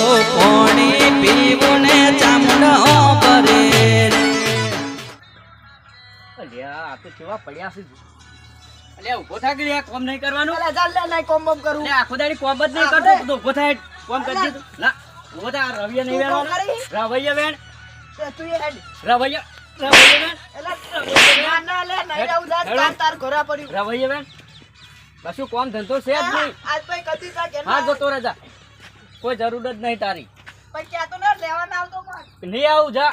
તો પાણી પીવું ને ચામડો ભરે? અલ્યા આ તો કેવા પડ્યા છે. અલ્યા ઊભો થા કે કોમ નહીં કરવાનું? અલ્યા ચાલ લે નહીં કોમ બમ કરું. અલ્યા આખો દાડી કોમ જ નહીં કરતો તો ઊભો થાય કોમ કરી તું. ના ઊભો થા રવિયા નહીં તું રવિયા વેણ. તું એ હેડ. રવિયા રવૈયા વેણ. એલા ના ના લે નહીં આવું જાત તાર તાર પડ્યું. રવૈયા વેણ. કશું કોમ ધંધો છે જ નહીં? આજ પછી કદી જા હા ના જતો રહેજા કોઈ જરૂર જ નહીં તારી. નહીં આવું જા.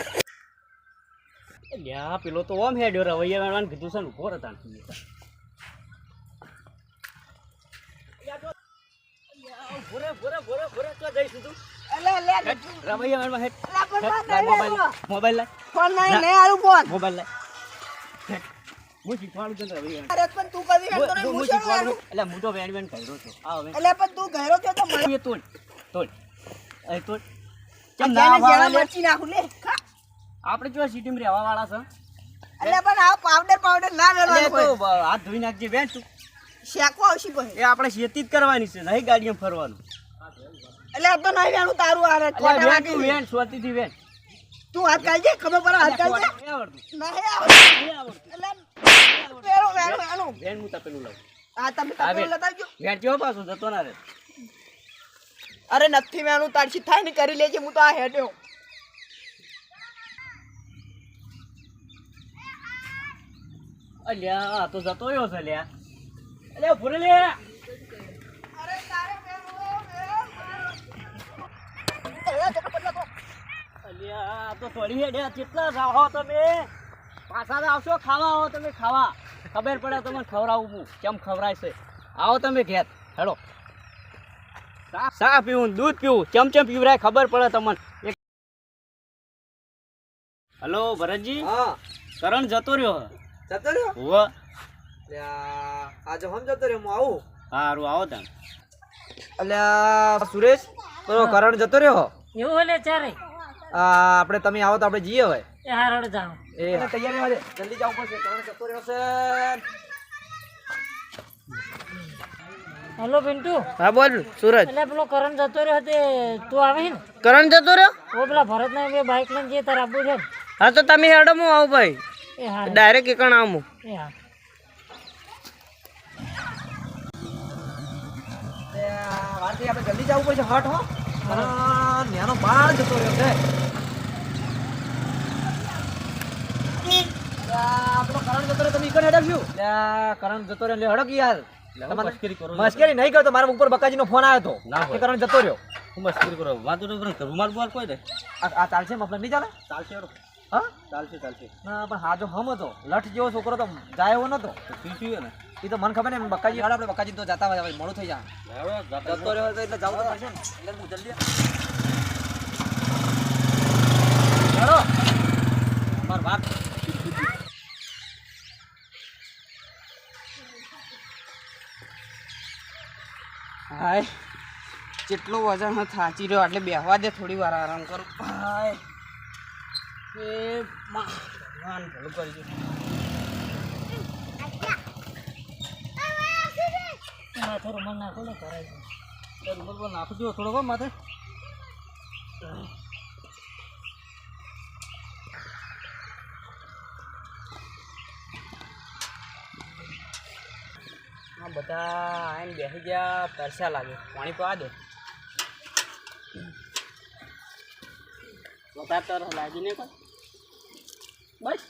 લ્યા પેલો તો ઓમ હેડ્યો રવૈયા વેણવાનું કીધું છે ને ઊભો રહેતા મોબાઈલ મોબાઈલ. હું શીખવાડું અરે પણ તું કદી? એટલે હું તો વેણ વેણ કર્યો છું. એટલે પણ તું ઘેરો છો તો મને તોડ અહીં તોડ કેમ ના આવવા મરચી નાખું? લે આપણે જો સિટીમાં રહેવા વાળા છે. એટલે પણ આ પાવડર પાવડર ના એટલે તો હાથ ધોઈ નાખજે બેન તું. શેકો આવશે પછી એ આપણે શેતી જ કરવાની છે નહીં ગાડીમાં ફરવાનું. એટલે આ તો નહીં વેણું તારું આ રે, એટલે ખોટા વેણ તું વાગી. વેણ સ્વતીથી વેણ. તું હાથ કાઢજે ખબર પડે હાથ કાઢજે. નહીં આવડતું. નહીં આવડતું. એટલે પેલું વેણું વેણું. વેણ હું તપેલું લાવું. આ તમે તપેલું લતાવજો. વેણ કેવો પાછું જતો ના રે અરે નથી વેણું તારથી થાય ને કરી લેજે હું તો આ હેડ્યો અલ્યા આ તો જતો રહ્યો છે લ્યા અલ્યા ભૂલે લે અરે અલ્યા તો. થોડી હેડ્યા કેટલા રાહો તમે. પાછા આવશો ખાવા આવો તમે ખાવા. ખબર પડે તમને ખવડાવું હું કેમ ખવડાય છે. આવો તમે ઘેર હેડો. ચા- પીવું દૂધ પીવું ચમ ચમ પીવરાય ખબર પડે તમને. હલો ભરતજી? કરણ જતો રહ્યો જતો રહ્યો? હોવ. આજે હમ જતો રહ્યો હું આવું? સારું આવો તમે. એટલે સુરેશ તો કરણ જતો રહ્યો? એવું એટલે ચારે આ આપણે તમે આવો તો આપણે જઈએ હવે. એ હારોડ જાઓ. એ તૈયારી જલ્દી જવું પડશે કરણ જતો રહ્યો છે. હેલો પિન્ટુ. હા બોલ સુરજ. એટલે પેલો કરણ જતો રહ્યો તે તું આવે ને? કરણ જતો રહ્યો? ઓ પેલા ભરત ને બે બાઇક લઈને જઈએ તારા આબુ છે હા તો તમે હેડો હું આવું ભાઈ. એ હા ડાયરેક્ટ એકણ આવું એ હા. વારથી આપણે જલ્દી જવું પડશે હટ હો. કરણ ન્યાનો બાળ જતો રહ્યો છે. આપણો કરણ જતો રહ્યો તમે ઈકણ હેડ્યા કરણ જતો રહ્યો એટલે હડક યાર કરો મસ્કરી નહીં કરતો મારા ઉપર બકાજીનો ફોન આવ્યો હતો હોય. કે જતો રહ્યો. હું મશ્કરી કરો વાંધો નહીં રૂમાલ બુમાલ કોઈ દે આ ચાલશે મફલર? નહીં ચાલે? ચાલશે હા? ચાલશે ચાલશે. ના પણ હાજો હમ હતો. લઠ જેવો છોકરો તો જાય એવો નતો પીટ્યું ને એ તો મને ખબર ને બકાજી હાડે આપણે બકાજી તો જતા હોય મોડું થઈ જાય. જતો રહ્યો તો એટલે જવું તો પડશે ને. એટલે હું જલ્દી મારો માર બાપ. હાય જેટલો વજન હોય થાચી રહ્યો એટલે બેહવા દે થોડી વાર, આરામ કરું. હાય એ ભગવાન, ભલું કરજો. માથે રૂમાલ નાખો ને કરાય નાખજો થોડો માથે. આ બધા આઈને બેસી ગયા તરસ્યા લાગે પાણી પવા દે. વધારે તરસ લાગી ને કોઈ. બસ.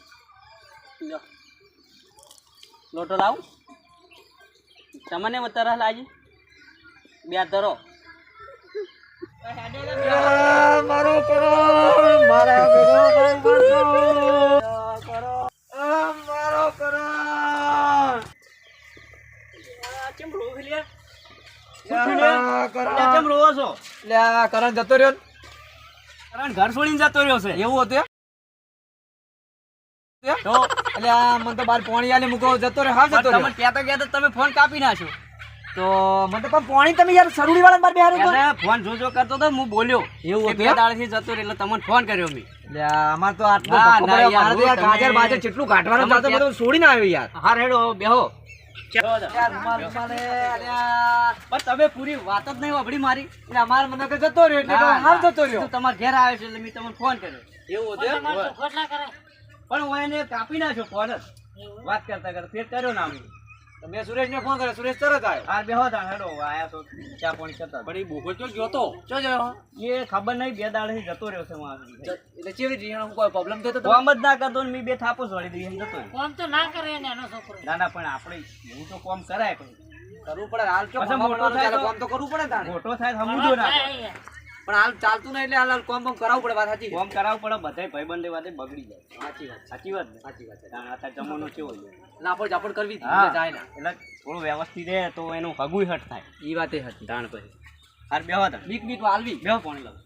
લો લોટો લાવું. તમને તરસ લાગી? બે તરો મારો કરો મારો કરણ કેમ રોવ લ્યા યા, કરણ કેમ રોવો છો? લ્યા, કરણ જતો રહ્યો ને? ઘર છોડીને જતો રહ્યો છે. એવું હતું એટલે મને તો બાર પોણી આલે મૂકો જતો રહ્યો. હા જતો તમને રહ્યો. કહેતા કહેતા તમે ફોન કાપી નાખ્યો. તો મને તો પણ તમે યાર સરુડી વાળા બાર બેહારો તો ફોન જોજો કરતો તો હું બોલ્યો એવું હતું દાડથી જતો રહ્યો એટલે તમને ફોન કર્યો મેં. અમાર તો આટલું ગાજર બાજર જેટલું કાઢવાનું છોડીને આવ્યો યાર. હા રેડો બેહો. તમે પૂરી વાત જ નહીં વાપરી મારી. એટલે અમારે મને કે જતો રહ્યો એટલે હાલ જતો રહ્યો. તો તમારા ઘેર આવે છે એટલે મેં તમને ફોન કર્યો. એવું પણ હું એને કાપી નાખ્યો ફોન જ. વાત કરતા કરતા ફેર કર્યો ના તો મેં સુરેશને ફોન કર્યો. સુરેશ તરત આવ્યો. હાર બેહો તા હેડો આયા તો ચા પાણી કરતા પણ એ બોગો ચો ગયો તો. ચો ગયો એ ખબર નહીં બે દાડે જતો રહ્યો છે મારો એટલે ચેવી રીતના કોઈ પ્રોબ્લેમ થયો તો? કોમ જ ના કરતો ને મેં બે થાપો છોડી દઈએ એમ જતો. કોમ તો ના કરે ને એનો છોકરો. ના ના પણ આપણે હું તો કોમ કરાય પણ કરવું પડે હાલ ચો પાછા મોટો થાય ચાલે, તો- કરવું પડે તાણે. મોટો થાય સમજો ના. પણ હાલ ચાલતું નહીં એટલે હાલ કોમ કોમ કરાવવું પડે વાત સાચી. કોમ કરાવવું પડે બધાય ભાઈબંધે વાતે બગડી જાય. સાચી વાત સાચી વાત ને? સાચી વાત અત્યારે જમાનો કેવો છે? આપણે જાપડ કરવી એટલે જાય ને. એટલે થોડું વ્યવસ્થિત રહે તો એનું હગુય હટ થાય. એ વાતે હતી. જાણ પછી. હાર બે વાત બીક બીક વાલવી બે પાણી લાવ.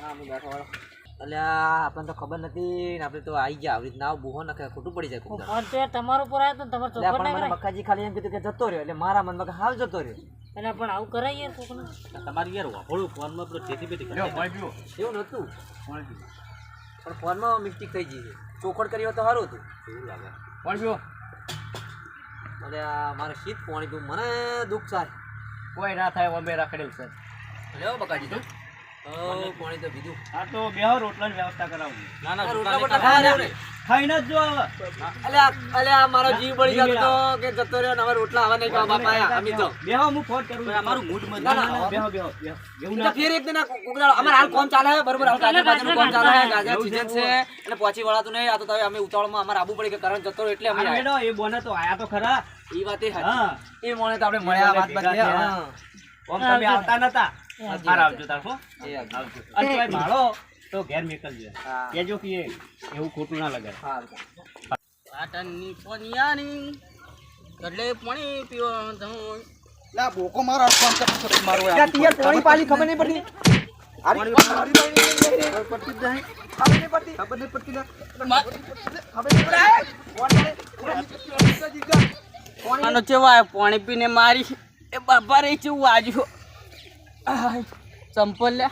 હા હું બેઠો વાળો. અલ્યા આપણને તો ખબર નથી ને આપણે તો આવી ગયા. આવી રીતના બુહો નખે ખોટું પડી જાય તમારો પર આવ્યો તો તમારે એટલે ના બકાજી ખાલી એમ કીધું કે જતો રહ્યો. એટલે મારા મનમાં હાલ જતો રહ્યો. એટલે પણ આવું કરાય યાર કોકને તમારી યાર વાપરું ફોનમાં પેલો જેથી બેથી પીવો એવું નહોતું? પાણી ફોનમાં મિસ્ટેક થઈ ગઈ છે. ચોખડ કરી હોત તો સારું હતું. એવું લાગે. પાણી અરે આ મારે શીત પાણી પીવું. મને દુઃખ થાય. કોઈ ના થાય અમે રાખડેલ છે. લેવો બકાજી તો. પાણી તો પીધું. હા તો બે રોટલાની વ્યવસ્થા કરાવું. ના ના રોટલા. ખાઈને જ જો અલ્યા અલ્યા મારો જીવ બળી જતો કે જતો રહ્યો નવર રોટલા હવે નહીં બાપા આયા, અમી તો બેહો હું ફોન કરું અમારું મૂડ મત ના, બેહો બેહો બેહો. એવું ના. ફેર એક દિન આ અમાર હાલ કોમ ચાલે છે બરોબર હાલ ગાજર બાજરનું કોમ ચાલે છે season છે એટલે પહોંચી વળાતું નહીં આ તો તમે અમે ઉતાવળમાં અમારે આબુ પડી કે કરંટ જતો એટલે અમે અરે આયા. એ બોને તો આયા તો ખરા. એ વાતે હા સાચી. એ મોણે તો આપણે મળ્યા વાત ભેગા હા. ઓમ તમે આવતા નતા? હાર આવજો તારફો એ આવજો. અને તોય ભાડો. તો ઘેર મેકલજો હા. કેજો કે એવું ખોટું ના લગાડે હા. પાટણની પોનિયાની એટલે પાણી પીવા લા બોકો મારો ફોન કર છોકરી મારો યાર, તિયાર પાણી પાલી ખબર નહીં પડી. અરે પાણી પાણી પડતી જાય. ખબર નહીં પડતી ખબર નહીં પડતી ના ખબર નહીં પડતી આનો ચેવા પાણી પીને મારી? એ બાપા રે ચેવું આજુ ચંપલ લે.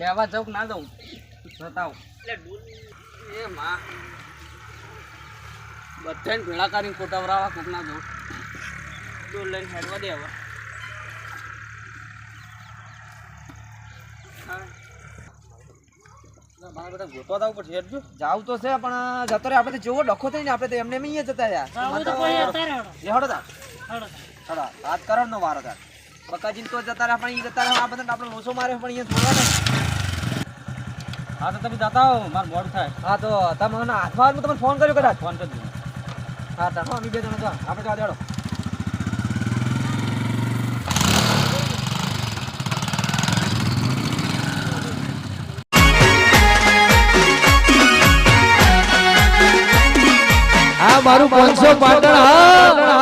લેવા જાઉં ના જાઉં? બતાવ. એ માં. બધાને ભેળા કરીને કોટાવરાવા કોક ના જાઉં ડોલ લઈને હેડવા દે હવે. મારા બધા ગોતવા દાવ પડશે. હેડજો. જાવ તો છે પણ જતો રે આપણે જેવો ડખો થઈને આપણે તો એમને એમ અહીંયા જતા રહ્યા. તો હેડો. એ હડો. હડો હાથ નો વારો તાર. બકાજીન તો જતા રહ્યા પણ ઈ જતા રહ્યા આ બધા આપણે લોસો મારે પણ અહીંયા છોડવા હા તો તમે જતા હો મારું મોડું થાય. હા તો તમે મને હાથમાં હું તમને ફોન કર્યો કદાચ? ફોન કરજો. હા તો અમે બે જણા તો આપણે જવા દેડો. આ મારું પાંચસો પાટણ હા.